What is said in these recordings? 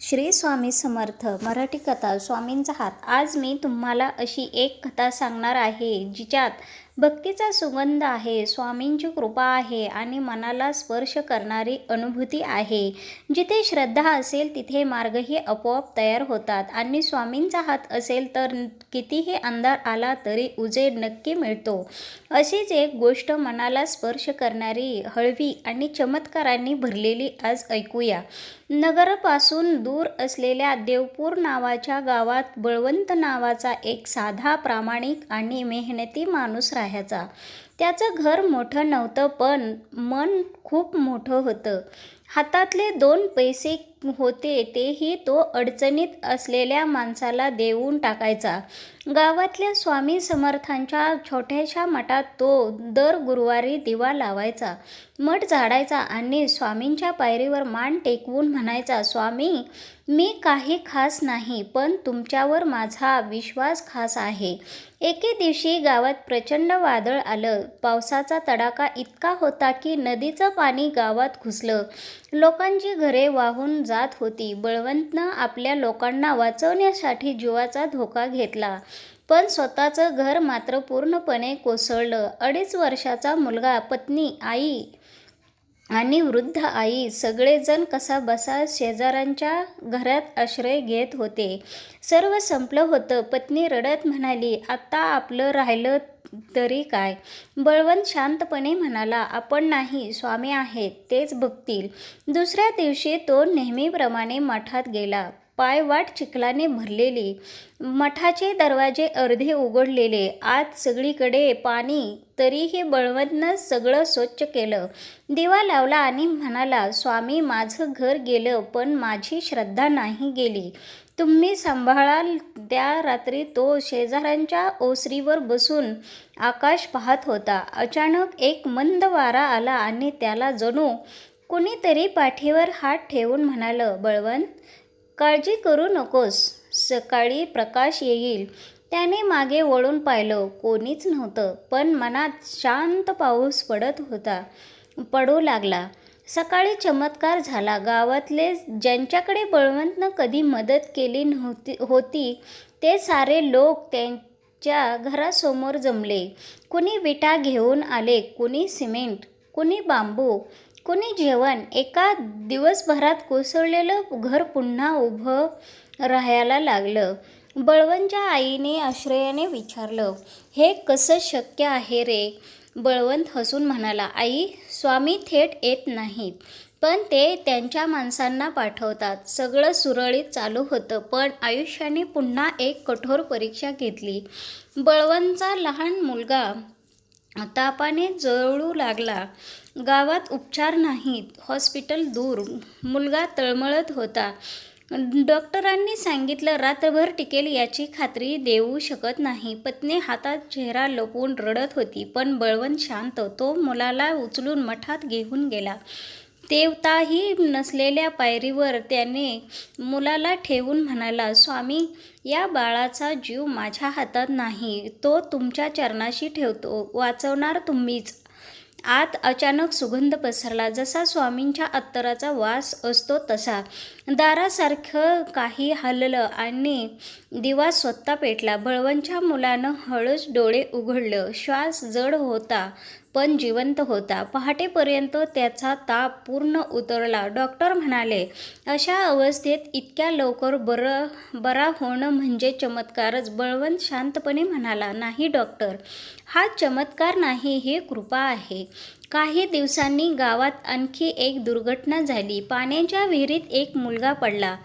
श्री स्वामी समर्थ मराठी कथा स्वामींचा हात. आज मी तुम्हाला अशी एक कथा सांगणार आहे जिच्यात भक्तीचा सुगंध आहे स्वामींची कृपा आहे आणि मनाला स्पर्श करणारी अनुभूती आहे. जिथे श्रद्धा असेल तिथे मार्गही आपोआप तयार होतात. आणि स्वामींचा हात असेल तर कितीही अंधार आला तरी उजेड नक्की मिळतो. अशीच एक गोष्ट मनाला स्पर्श करणारी हळवी आणि चमत्कारांनी भरलेली आज ऐकूया. नगरपासून दूर असलेल्या देवपूर नावाच्या गावात बळवंत नावाचा एक साधा प्रामाणिक आणि मेहनती माणूस ह्याचा त्याचं घर मोठं नव्हतं पण मन खूप मोठं होतं. हातातले दोन पैसे होते तेही तो अडचणीत असलेल्या माणसाला देऊन टाकायचा. गावातल्या स्वामी समर्थांच्या छोट्याशा मठात तो दर गुरुवारी दिवा लावायचा. मठ झाडायचा आणि स्वामींच्या पायरीवर मान टेकवून म्हणायचा स्वामी मी काही खास नाही पण तुमच्यावर माझा विश्वास खास आहे. एके दिवशी गावात प्रचंड वादळ आलं. पावसाचा तडाखा इतका होता की नदीचं पाणी गावात घुसलं. लोकांची घरे वाहून जात होती. बळवंतनं आपल्या लोकांना वाचवण्यासाठी जीवाचा धोका घेतला. पण स्वतःचं घर मात्र पूर्णपणे कोसळलं. अडीच वर्षाचा मुलगा पत्नी आई आणि वृद्ध आई सगळेजण कसा बसा शेजाऱ्यांच्या घरात आश्रय घेत होते. सर्व संपलं होतं. पत्नी रडत म्हणाली आता आपलं राहिलं तरी काय? बळवंत शांतपणे म्हणाला आपण नाही स्वामी आहेत तेच बघतील दुसऱ्या दिवशी तो नेहमीप्रमाणे मठात गेला. पायवाट चिखलाने भरलेली मठाचे दरवाजे अर्धे उघडलेले आत सगळीकडे पाणी तरीही बळवंतनं सगळं स्वच्छ केलं. दिवा लावला आणि म्हणाला स्वामी माझं घर गेलं पण माझी श्रद्धा नाही गेली. तुम्ही सांभाळाल त्या रात्री तो शेजाऱ्यांच्या ओसरीवर बसून आकाश पाहत होता. अचानक एक मंद वारा आला आणि त्याला जणू कुणीतरी पाठीवर हात ठेवून म्हणालं बळवंत काळजी करू नकोस. सकाळी प्रकाश येईल. त्याने मागे वळून पाहिलं कोणीच नव्हतं पण मनात शांत पाऊस पडत होता. पडू लागला. सकाळी चमत्कार झाला. गावातले ज्यांच्याकडे बळवंतनं कधी मदत केली नव्हती होती ते सारे लोक त्यांच्या घरासमोर जमले. कुणी विटा घेऊन आले कुणी सिमेंट कुणी बांबू कुणी जेवण एका दिवसभरात कोसळलेलं घर पुन्हा उभं राहायला लागलं. बळवंतच्या आईने आश्रयाने विचारलं हे कसं शक्य आहे रे? बळवंत हसून म्हणाला आई स्वामी थेट येत नाहीत पण ते त्यांच्या माणसांना पाठवतात. सगळं सुरळीत चालू होतं पण आयुष्याने पुन्हा एक कठोर परीक्षा घेतली. बळवंतचा लहान मुलगा तापाने जळू लागला. गावात उपचार नाहीत. हॉस्पिटल दूर. मुलगा तळमळत होता. डॉक्टरांनी सांगितलं रात्रभर टिकेल याची खात्री देऊ शकत नाही. पत्नी हातात चेहरा लपवून रडत होती पण बळवंत शांत. तो मुलाला उचलून मठात घेऊन गेला. देवताही नसलेल्या पायरीवर त्याने मुलाला ठेवून म्हणाला स्वामी या बाळाचा जीव माझ्या हातात नाही. तो तुमच्या चरणाशी ठेवतो. वाचवणार तुम्हीच. आत अचानक सुगंध पसरला. जसा स्वामींच्या अत्तराचा वास असतो तसा. दारासारखं काही हललं आणि दिवा स्वतः पेटला. बळवंच्या मुलानं हळूच डोळे उघडलं. श्वास जड होता. पण जिवंत होता. पहाटेपर्यंत त्याचा ताप पूर्ण उतरला. डॉक्टर म्हणाले अशा अवस्थेत इतक्या लवकर बरं बरा होणं म्हणजे चमत्कारच. बळवंत शांतपणे म्हणाला नाही डॉक्टर हा चमत्कार नाही हे कृपा आहे. काही दिवसांनी गावात आणखी एक दुर्घटना झाली. पाण्याच्या विहिरीत एक मुलगा पडला.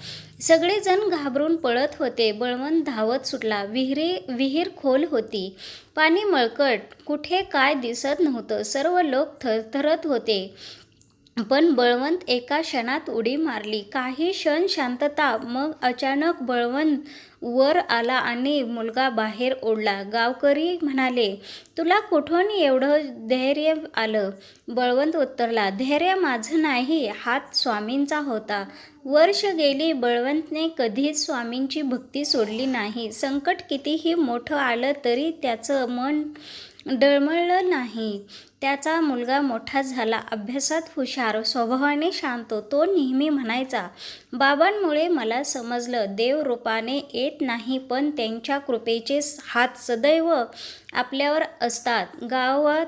सगळेजण घाबरून पळत होते. बळवंत धावत सुटला. विहिरी विहीर खोल होती. पाणी मळकट. कुठे काय दिसत नव्हतं. सर्व लोक थरथरत होते. पण बळवंत एका क्षणात उडी मारली. काही क्षण शांतता मग अचानक बळवंत वर आला आणि मुलगा बाहेर ओढला. गावकरी म्हणाले तुला कुठून एवढं धैर्य आलं? बळवंत उत्तरला धैर्य माझं नाही हात स्वामींचा होता. वर्ष गेली बळवंतने कधीच स्वामींची भक्ती सोडली नाही. संकट कितीही मोठं आलं तरी त्याचं मन डळमळलं नाही. त्याचा मुलगा मोठा झाला. अभ्यासात हुशार स्वभावाने शांत तो नेहमी म्हणायचा बाबांमुळे मला समजलं देव रूपाने येत नाही पण त्यांच्या कृपेचे हात सदैव आपल्यावर असतात. गावात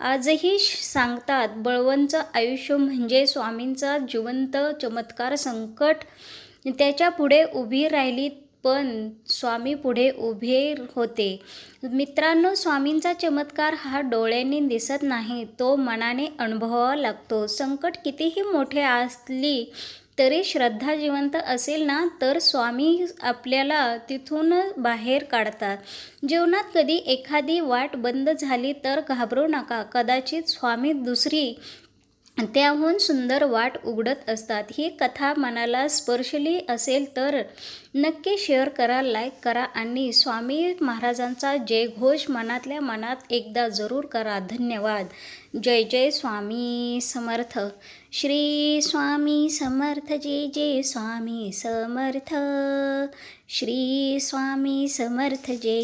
आजही सांगतात बळवंतचं आयुष्य म्हणजे स्वामींचा जिवंत चमत्कार संकट त्याच्या पुढे उभी राहिली पण स्वामी पुढे उभे होते. मित्रांनो स्वामींचा चमत्कार हा डोळ्यांनी दिसत नाही तो मनाने अनुभवावा लागतो. संकट कितीही मोठे असली तरी श्रद्धा जिवंत असेल ना तर स्वामी आपल्याला तिथून बाहेर काढतात. जीवनात कधी एखादी वाट बंद झाली तर घाबरू नका. कदाचित स्वामी दुसरी त्याहून सुंदर वाट उघडत असतात. ही कथा मनाला स्पर्शली असेल तर नक्की शेअर करा लाईक करा आणि स्वामी महाराजांचा जयघोष मनातल्या मनात एकदा जरूर करा. धन्यवाद. जय जय स्वामी समर्थ. श्री स्वामी समर्थ जय जय स्वामी समर्थ. श्री स्वामी समर्थ जय